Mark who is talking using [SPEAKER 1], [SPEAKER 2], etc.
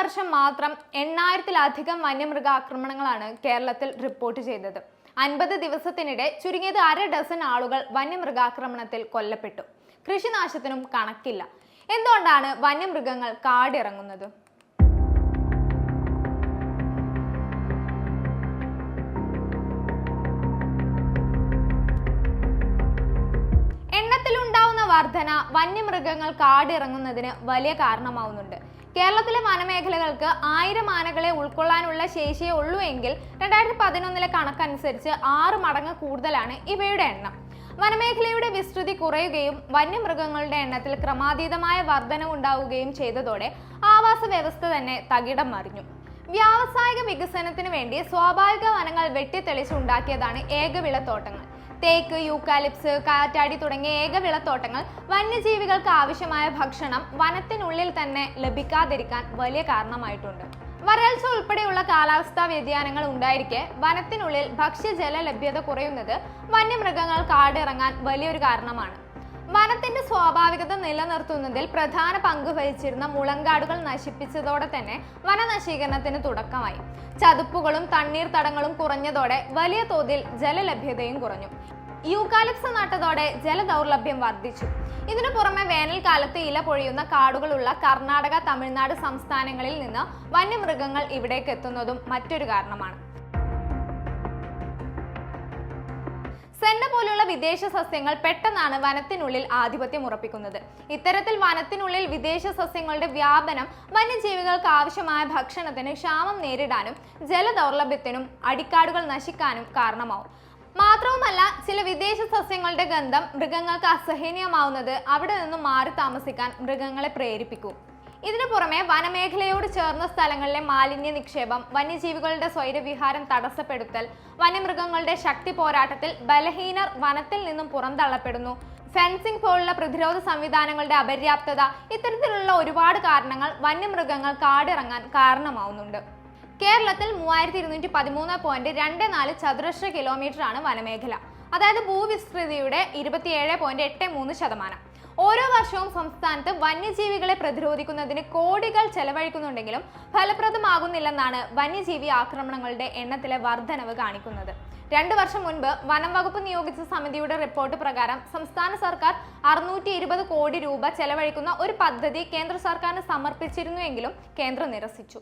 [SPEAKER 1] വർഷം മാത്രം എണ്ണായിരത്തിലധികം വന്യമൃഗാക്രമണങ്ങളാണ് കേരളത്തിൽ റിപ്പോർട്ട് ചെയ്തത്. അൻപത് ദിവസത്തിനിടെ ചുരുങ്ങിയത് അര ഡസൻ ആളുകൾ വന്യമൃഗാക്രമണത്തിൽ കൊല്ലപ്പെട്ടു. കൃഷിനാശത്തിനും കണക്കില്ല. എന്തുകൊണ്ടാണ് വന്യമൃഗങ്ങൾ കാടിറങ്ങുന്നത്? വർധന വന്യമൃഗങ്ങൾ കാടിറങ്ങുന്നതിന് വലിയ കാരണമാവുന്നുണ്ട്. കേരളത്തിലെ വനമേഖലകൾക്ക് ആയിരം ആനകളെ ഉൾക്കൊള്ളാനുള്ള ശേഷിയേ ഉള്ളൂ എങ്കിൽ രണ്ടായിരത്തി പതിനൊന്നിലെ കണക്കനുസരിച്ച് ആറ് മടങ്ങ് കൂടുതലാണ് ഇവയുടെ എണ്ണം. വനമേഖലയുടെ വിസ്തൃതി കുറയുകയും വന്യമൃഗങ്ങളുടെ എണ്ണത്തിൽ ക്രമാതീതമായ വർധനവുണ്ടാവുകയും ചെയ്തതോടെ ആവാസ വ്യവസ്ഥ തന്നെ തകിടം മറിഞ്ഞു. വ്യാവസായിക വികസനത്തിന് വേണ്ടി സ്വാഭാവിക വനങ്ങൾ വെട്ടിത്തെളിച്ചുണ്ടാക്കിയതാണ് ഏകവിളത്തോട്ടങ്ങൾ. തേക്ക് യൂക്കാലിപ്സ് കാറ്റാടി തുടങ്ങിയ ഏകവിളത്തോട്ടങ്ങൾ വന്യജീവികൾക്ക് ആവശ്യമായ ഭക്ഷണം വനത്തിനുള്ളിൽ തന്നെ ലഭിക്കാതിരിക്കാൻ വലിയ കാരണമായിട്ടുണ്ട്. വരൾച്ച ഉൾപ്പെടെയുള്ള കാലാവസ്ഥാ വ്യതിയാനങ്ങൾ ഉണ്ടായിരിക്കെ വനത്തിനുള്ളിൽ ഭക്ഷ്യജല ലഭ്യത കുറയുന്നത് വന്യമൃഗങ്ങൾ കാടിറങ്ങാൻ വലിയൊരു കാരണമാണ്. വനത്തിന്റെ സ്വാഭാവികത നിലനിർത്തുന്നതിൽ പ്രധാന പങ്ക് വഹിച്ചിരുന്ന മുളങ്കാടുകൾ നശിപ്പിച്ചതോടെ തന്നെ വനനശീകരണത്തിന് തുടക്കമായി. ചതുപ്പുകളും തണ്ണീർത്തടങ്ങളും കുറഞ്ഞതോടെ വലിയ തോതിൽ ജലലഭ്യതയും കുറഞ്ഞു. യൂക്കാലിപ്സ് നട്ടതോടെ ജലദൗർലഭ്യം വർദ്ധിച്ചു. ഇതിനു പുറമെ വേനൽക്കാലത്ത് ഇല പൊഴിയുന്ന കാടുകളുള്ള കർണാടക തമിഴ്നാട് സംസ്ഥാനങ്ങളിൽ നിന്ന് വന്യമൃഗങ്ങൾ ഇവിടേക്ക് എത്തുന്നതും മറ്റൊരു കാരണമാണ്. സെന്ന പോലുള്ള വിദേശ സസ്യങ്ങൾ പെട്ടെന്നാണ് വനത്തിനുള്ളിൽ ആധിപത്യം ഉറപ്പിക്കുന്നത്. ഇത്തരത്തിൽ വനത്തിനുള്ളിൽ വിദേശ സസ്യങ്ങളുടെ വ്യാപനം വന്യജീവികൾക്ക് ആവശ്യമായ ഭക്ഷണത്തിന് ക്ഷാമം നേരിടാനും ജലദൗർലഭ്യത്തിനും അടിക്കാടുകൾ നശിക്കാനും കാരണമാവും. മാത്രവുമല്ല ചില വിദേശ സസ്യങ്ങളുടെ ഗന്ധം മൃഗങ്ങൾക്ക് അസഹനീയമാവുന്നത് അവിടെ നിന്നും മാറി താമസിക്കാൻ മൃഗങ്ങളെ പ്രേരിപ്പിക്കും. ഇതിനു പുറമെ വനമേഖലയോട് ചേർന്ന സ്ഥലങ്ങളിലെ മാലിന്യ നിക്ഷേപം വന്യജീവികളുടെ സ്വൈരവിഹാരം തടസ്സപ്പെടുത്തൽ വന്യമൃഗങ്ങളുടെ ശക്തി പോരാട്ടത്തിൽ ബലഹീനർ വനത്തിൽ നിന്നും പുറന്തള്ളപ്പെടുന്നു. ഫെൻസിംഗ് പോലുള്ള പ്രതിരോധ സംവിധാനങ്ങളുടെ അപര്യാപ്തത ഇത്തരത്തിലുള്ള ഒരുപാട് കാരണങ്ങൾ വന്യമൃഗങ്ങൾ കാടിറങ്ങാൻ കാരണമാവുന്നുണ്ട്. കേരളത്തിൽ മൂവായിരത്തി ഇരുന്നൂറ്റി പതിമൂന്ന് പോയിന്റ് രണ്ട് നാല് ചതുരശ്ര കിലോമീറ്റർ ആണ് വനമേഖല. അതായത് ഭൂവിസ്തൃതിയുടെ ഇരുപത്തിയേഴ് പോയിന്റ് എട്ട് മൂന്ന് ശതമാനം. ഓരോ വർഷവും സംസ്ഥാനത്ത് വന്യജീവികളെ പ്രതിരോധിക്കുന്നതിന് കോടികൾ ചെലവഴിക്കുന്നുണ്ടെങ്കിലും ഫലപ്രദമാകുന്നില്ലെന്നാണ് വന്യജീവി ആക്രമണങ്ങളുടെ എണ്ണത്തിലെ വർധനവ് കാണിക്കുന്നത്. രണ്ടു വർഷം മുൻപ് വനം വകുപ്പ് നിയോഗിച്ച സമിതിയുടെ റിപ്പോർട്ട് പ്രകാരം സംസ്ഥാന സർക്കാർ അറുന്നൂറ്റി ഇരുപത് കോടി രൂപ ചെലവഴിക്കുന്ന ഒരു പദ്ധതി കേന്ദ്ര സർക്കാരിന് സമർപ്പിച്ചിരുന്നുവെങ്കിലും കേന്ദ്രം നിരസിച്ചു.